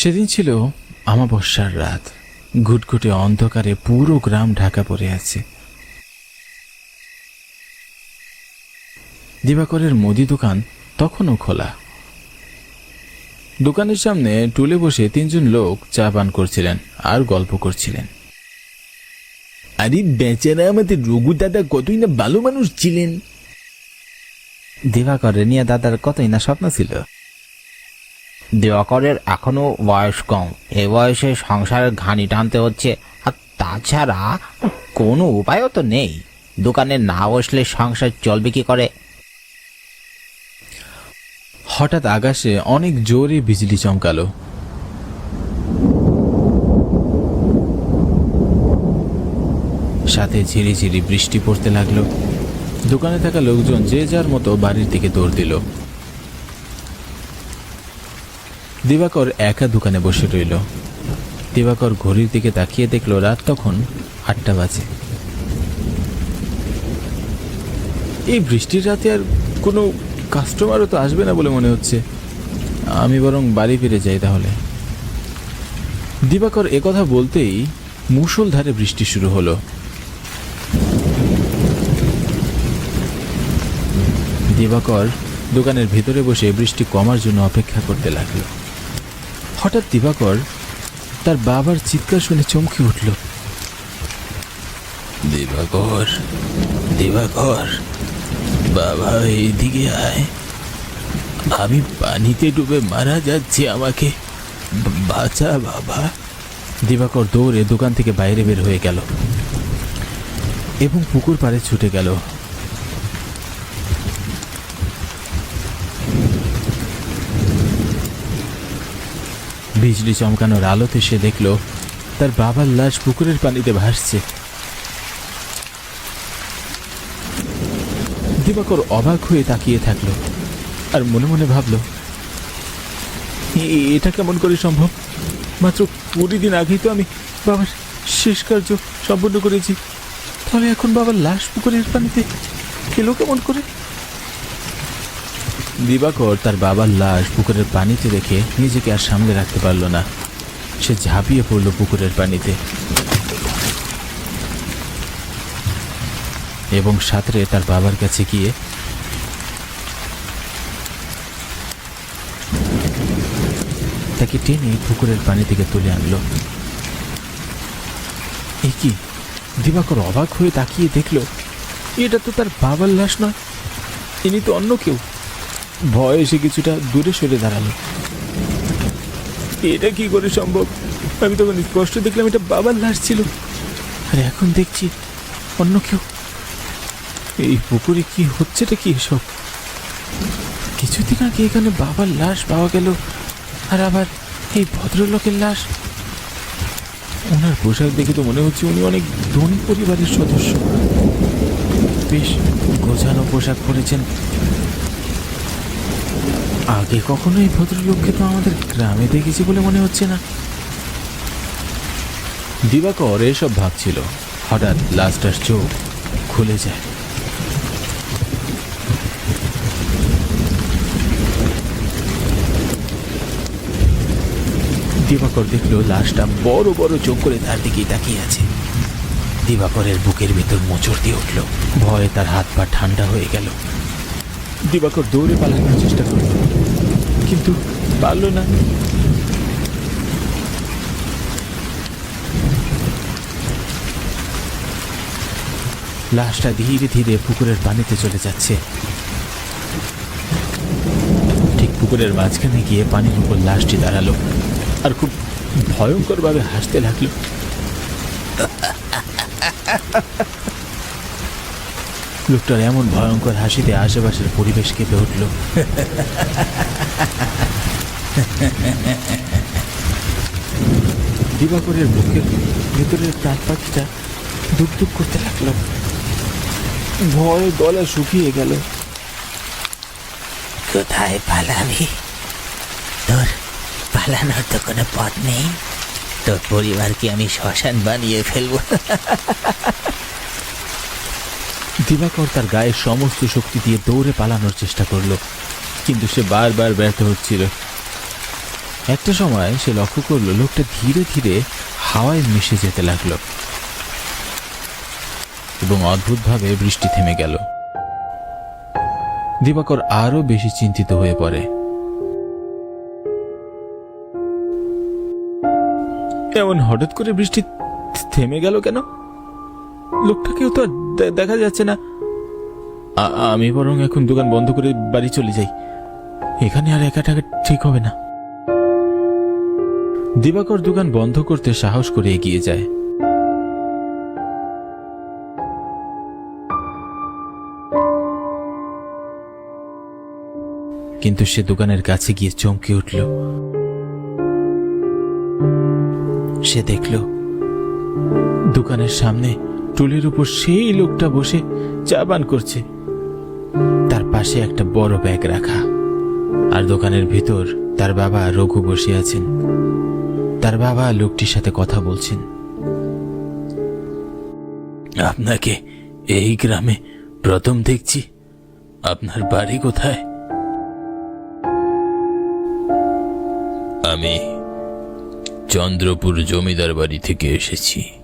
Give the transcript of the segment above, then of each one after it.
সেদিন ছিল আমাবস্যার রাত। ঘুটঘুটে অন্ধকারে পুরো গ্রাম ঢাকা পড়ে আছে। দিবাকরের মুদি দোকান তখনও খোলা। দোকানের সামনে টুলে বসে তিনজন লোক চা পান করছিলেন আর গল্প করছিলেন। আরে বেচারা আমাদের রঘু দাদা কতই না ভালো মানুষ ছিলেন। দিবাকরের নিয়ে দাদার কতই না স্বপ্ন ছিল। দিবাকরের এখনও বয়স কম। এ বয়সে সংসারের ঘানি টানতে হচ্ছে, আর তাছাড়া কোনো উপায়ও তো নেই। দোকানে না বসলে সংসার চলবে কি করে? হঠাৎ আকাশে অনেক জোরে বিজলি চমকালো। সাথে ঝিরিঝিরি বৃষ্টি পড়তে লাগল। দোকানে থাকা লোকজন যে যার মতো বাড়ির দিকে দৌড় দিল। দিবাকর একা দোকানে বসে রইল। দিবাকর ঘড়ির দিকে তাকিয়ে দেখল রাত তখন আটটা বাজে। এই বৃষ্টির রাতে আর কোনো কাস্টমারও তো আসবে না বলে মনে হচ্ছে। আমি বরং বাড়ি ফিরে যাই তাহলে। দিবাকর একথা বলতেই মুষলধারে বৃষ্টি শুরু হলো। দিবাকর দোকানের ভেতরে বসে বৃষ্টি কমার জন্য অপেক্ষা করতে লাগল। হঠাৎ দিবাকর তার বাবার চিৎকার শুনে চমকে উঠল। দিবাকর দিবাকর বাবা এইদিকে আয়। আমি পানিতে ডুবে মারা যাচ্ছি আমাকে বাঁচা বাবা। দিবাকর দৌড়ে দোকান থেকে বাইরে বের হয়ে গেল এবং পুকুর পাড়ে ছুটে গেল। বিজলি চমকানোর আলোতে সে দেখল, তার বাবার লাশ পুকুরের পানিতে ভাসছে। দিবাকর অবাক হয়ে তাকিয়ে থাকল আর মনে মনে ভাবল এটা কেমন করে সম্ভব? মাত্র কুড়ি দিন আগেই তো আমি বাবার শেষ কার্য সম্পন্ন করেছি। তাহলে এখন বাবার লাশ পুকুরের পানিতে খেলো কেমন করে? দিবাকর তার বাবার লাশ পুকুরের পানিতে রেখে নিজেকে আর সামলে রাখতে পারল না। সে ঝাঁপিয়ে পড়ল পুকুরের পানিতে। এবং সাঁতরে তার বাবার কাছে গিয়ে তাকে টেনে পুকুরের পানি থেকে তুলে আনলো। এ কি? দিবাকর অবাক হয়ে তাকিয়ে দেখল, এটা তো তার বাবার লাশ নয়, ইনি তো অন্য কেউ। ভয় এসে কিছুটা দূরে সরে দাঁড়াল। এটা কি করে সম্ভব? আমি তখন স্পষ্ট দেখলাম, এটা বাবার লাশ ছিল। আর এখন দেখছি অন্য কেউ। এই পুকুরে কি হচ্ছেটা কি এসব? কিছুদিন আগে এখানে বাবার লাশ পাওয়া গেল, আর আবার এই ভদ্রলোকের লাশ। ওনার পোশাক দেখে তো মনে হচ্ছে উনি অনেক ধনী পরিবারের সদস্য। বেশ গোছানো পোশাক পরেছেন আগে কখনো এই ভদ্রলোককে তো আমাদের গ্রামে দেখেছি বলে মনে হচ্ছে না। দিবাকর এসব ভাবছিল। হঠাৎ লাস্টার চোখ খুলে যায়। দিবাকর দেখল লাশটা বড় বড় চোখ করে তার দিকেই তাকিয়ে আছে। দিবাকরের বুকের ভেতর মোচড় দিয়ে উঠল। ভয়ে তার হাত পা ঠান্ডা হয়ে গেল। দিবাকর দৌড়ে পালানোর চেষ্টা করল কিন্তু পারল না। লাশটা ধীরে ধীরে পুকুরের পানিতে চলে যাচ্ছে। ঠিক পুকুরের মাঝখানে গিয়ে পানির উপর লাশটি দাঁড়াল আর খুব ভয়ঙ্করভাবে হাসতে লাগল। লোকটার এমন ভয়ঙ্কর হাসিতে আশেপাশের পরিবেশ কেঁপে উঠল। দিবাকরের বুকের ভেতরের প্রাণ পাখিটা দুক করতে লাগল। ভয়ে গলা শুকিয়ে গেল। কোথায় পালাবি? তোর পালানোর তো কোনো পথ নেই। তোর পরিবারকে আমি শ্মশান বানিয়ে ফেলব। দিবাকর তার গায়ের সমস্ত শক্তি দিয়ে দৌড়ে পালানোর চেষ্টা করল, কিন্তু সে বারবার ব্যর্থ হচ্ছিল। একটা সময় সে লক্ষ্য করল, লোকটা ধীরে ধীরে হাওয়ায় মিশে যেতে লাগল এবং অদ্ভুতভাবে বৃষ্টি থেমে গেল। দিবাকর আরও বেশি চিন্তিত হয়ে পড়ে। এমন হঠাৎ করে বৃষ্টি থেমে গেল কেন? লোকটাকেও তো দেখা যাচ্ছে না। আমি বরং এখন দোকান বন্ধ করে বাড়ি চলে যাই। এখানে আর একা টাকা ঠিক হবে না। দিবাকর দোকান বন্ধ করতে সাহস করে এগিয়ে যায়। কিন্তু সে দোকানের কাছে গিয়ে চমকে উঠল। সে দেখল, দোকানের সামনে টুলের উপর সেই লোকটা বসে চা পান করছে। তার পাশে একটা বড় ব্যাগ রাখা। আর দোকানের ভিতর তার বাবা রঘু বসে আছেন। তার বাবা লোকটির সাথে কথা বলছেন। আপনাকে এই গ্রামে প্রথম দেখছি। আপনার বাড়ি কোথায়? আমি চন্দ্রপুর জমিদার বাড়ি থেকে এসেছি।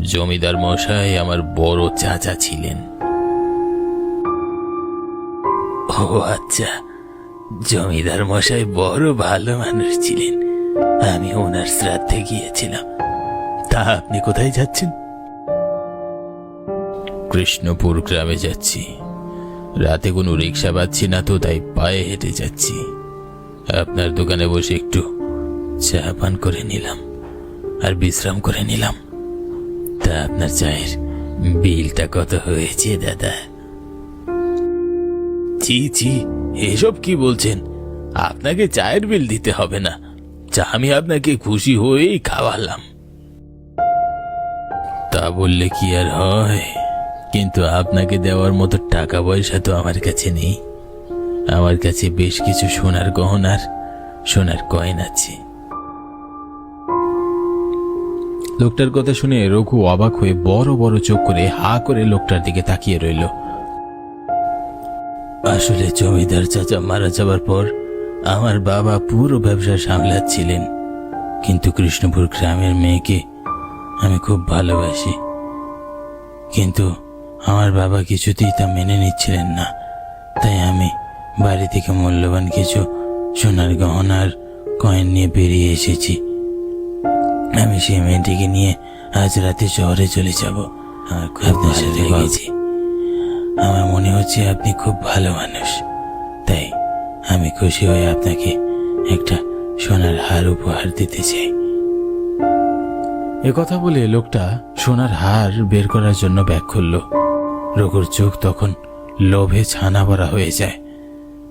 জমিদার মশাই আমার বড় চাচা ছিলেন। ও আচ্ছা জমিদার মশাই বড় ভালো মানুষ ছিলেন। আমি ওনার শ্রাদ্ধে গিয়েছিলাম। তা আপনি কোথায় যাচ্ছেন? কৃষ্ণপুর গ্রামে যাচ্ছি। রাতে কোনো রিক্সা পাচ্ছি না তো, তাই পায়ে হেঁটে যাচ্ছি। আপনার দোকানে বসে একটু চা পান করে নিলাম, আর বিশ্রাম করে নিলাম। তা আপনার চায়ের বিলটা কত হয়েছে, দাদা? জি জি এসব কি বলছেন? আপনাকে চায়ের বিল দিতে হবে না। চা আমি আপনাকে খুশি হয়েই খাওয়ালাম। তা বললে কি আর হয়? কিন্তু আপনাকে দেওয়ার মতো টাকা পয়সা তো আমার কাছে নেই। আমার কাছে বেশ কিছু সোনার গহনার, সোনার কয়েন আছে। লোকটার কথা শুনে রঘু অবাক হয়ে বড় বড় চোখ করে হা করে লোকটার দিকে তাকিয়ে রইল। আসলে জমিদার চাচা মারা যাবার পর আমার বাবা পুরো ব্যবসা সামলাচ্ছিলেন। কিন্তু কৃষ্ণপুর গ্রামের মেয়েকে আমি খুব ভালোবাসি। কিন্তু আমার বাবা কিছুতেই তা মেনে নিচ্ছিলেন না। তাই আমি বাড়ি থেকে মূল্যবান কিছু সোনার গহনার কয়েন নিয়ে বেরিয়ে এসেছি। আমি সেই মেয়েটিকে নিয়ে আজ রাতে শহরে চলে যাব। আমার খুব ভালো লেগেছে। আমার মনে হচ্ছে আপনি খুব ভালো মানুষ। তাই আমি খুশি হয়ে আপনাকে একটা সোনার হার উপহার দিতে চাই। কথা বলে লোকটা সোনার হার বের করার জন্য ব্যাগ খুলল। রঘুর চোখ তখন লোভে ছানা ভরা হয়ে যায়।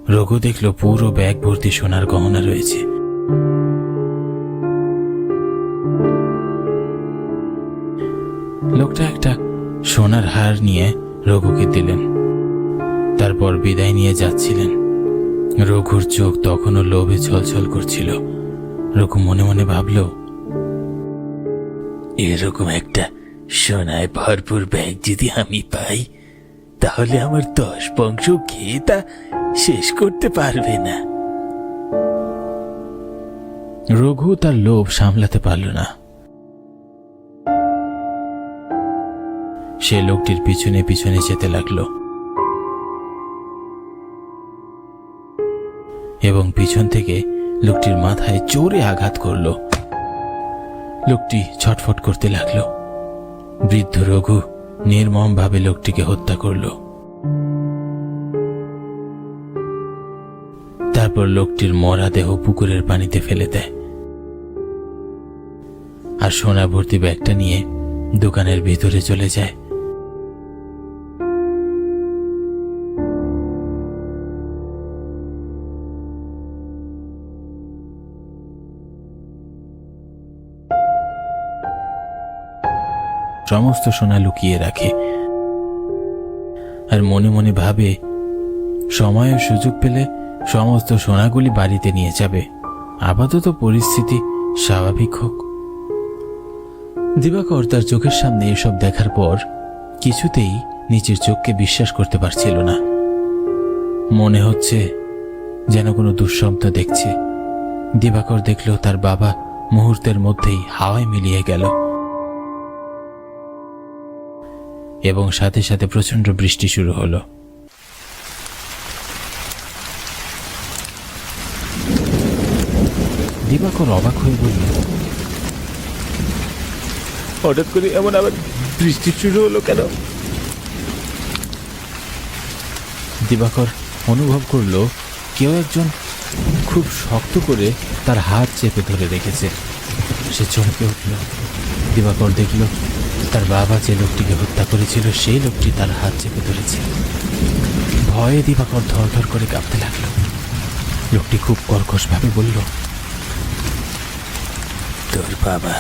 রঘু দেখল পুরো ব্যাগ ভর্তি সোনার গহনা রয়েছে। সোনার হার নিয়ে রঘুকে দিলেন। তারপর বিদায় নিয়ে যাচ্ছিলেন। রঘুর চোখ তখনও লোভে ছলছল করছিল। রঘু মনে মনে ভাবল, এরকম একটা সোনায় ভরপুর ব্যাগ যদি আমি পাই, তাহলে আমার দশ বংশ খেয়ে তা শেষ করতে পারবে না। রঘু তার লোভ সামলাতে পারল না। সে লোকটির পিছনে পিছনে যেতে লাগল। এবং পিছন থেকে লোকটির মাথায় জোরে আঘাত করল। লোকটি ছটফট করতে লাগল। বৃদ্ধ রঘু নির্মমভাবে লোকটিকে হত্যা করল। তারপর লোকটির মরা দেহ পুকুরের পানিতে ফেলে দেয়। আর সোনা ভর্তি ব্যাগটা নিয়ে দোকানের ভিতরে চলে যায়। সমস্ত সোনা লুকিয়ে রাখে। আর মনে মনে ভাবে, সময় ও সুযোগ পেলে সমস্ত সোনাগুলি বাড়িতে নিয়ে যাবে। আপাতত পরিস্থিতি স্বাভাবিক হোক। দিবাকর তার চোখের সামনে এসব দেখার পর কিছুতেই নিচের চোখকে বিশ্বাস করতে পারছিল না। মনে হচ্ছে যেন কোনো দুঃস্বপ্ন দেখছে। দিবাকর দেখল তার বাবা মুহূর্তের মধ্যেই হাওয়ায় মিলিয়ে গেল। এবং সাথে সাথে প্রচণ্ড বৃষ্টি শুরু হলো। দিবাকর অবাক হয়ে বলল হঠাৎ করে এমন আবার বৃষ্টি শুরু হলো কেন? দিবাকর অনুভব করল কেউ একজন খুব শক্ত করে তার হাত চেপে ধরে রেখেছে। সে চমকে উঠল। দিবাকর দেখল তার বাবা যে লোকটিকে হত্যা করেছিল, সেই লোকটি তার হাত চেপে ধরেছে। ভয়ে দিবাকর ধর করে কাঁপতে লাগল। লোকটি খুব কর্কশভাবে বলল, তোর বাবা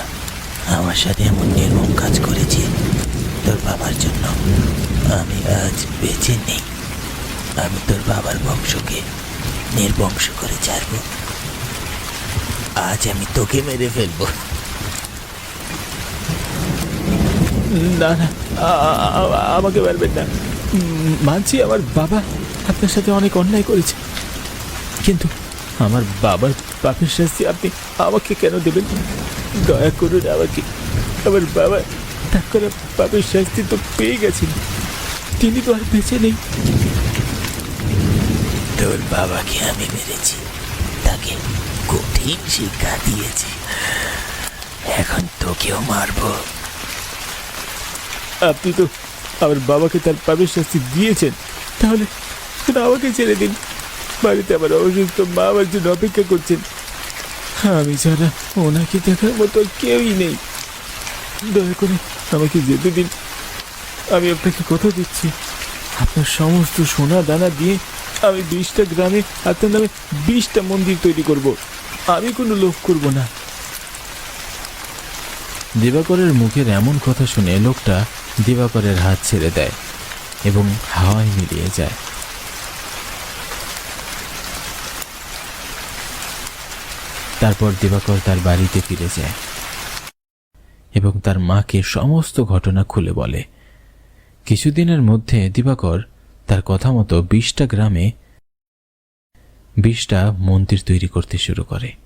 আমার সাথে এমন নির্মম কাজ করেছে। তোর বাবার জন্য আমি আজ বেঁচে নেই। আমি তোর বাবার বংশকে নির্বংশ করে ছাড়ব। আজ আমি তোকে মেরে ফেলব। না না আমাকে মারবেন না। মানছি আমার বাবা আপনার সাথে অনেক অন্যায় করেছে। কিন্তু আমার বাবার পাপের শাস্তি আপনি আমাকে কেন দেবেন? দয়া করুন আমাকে। আমার বাবা তার করা পাপের শাস্তি তো পেয়ে গেছেন। তিনি তো আর বেঁচে নেই। তোর বাবাকে আমি মেরেছি। তাকে কঠিন শিক্ষা দিয়েছি। এখন তোকেও মারবো। আপনি তো আমার বাবাকে তার পাপের শাস্তি দিয়েছেন। তাহলে আমাকে ছেড়ে দিন। বাড়িতে আমার অসুস্থ মা আমার জন্য অপেক্ষা করছেন। আমি ছাড়া ওনাকে দেখার মতো কেউই নেই। দয়া করে আমাকে যেতে দিন। আমি আপনাকে কথা দিচ্ছি। আপনার সমস্ত সোনা দানা দিয়ে আমি বিশটা গ্রামে আপনার নামে বিশটা মন্দির তৈরি করব। আমি কোনো লোভ করব না। দিবাকরের মুখের এমন কথা শুনে লোকটা দিবাকরের হাত ছেড়ে দেয় এবং হাওয়ায় মিলিয়ে যায়। তারপর দিবাকর তার বাড়িতে ফিরে যায় এবং তার মাকে সমস্ত ঘটনা খুলে বলে। কিছুদিনের মধ্যে দিবাকর তার কথা মতো বিশটা গ্রামে বিশটা মন্দির তৈরি করতে শুরু করে।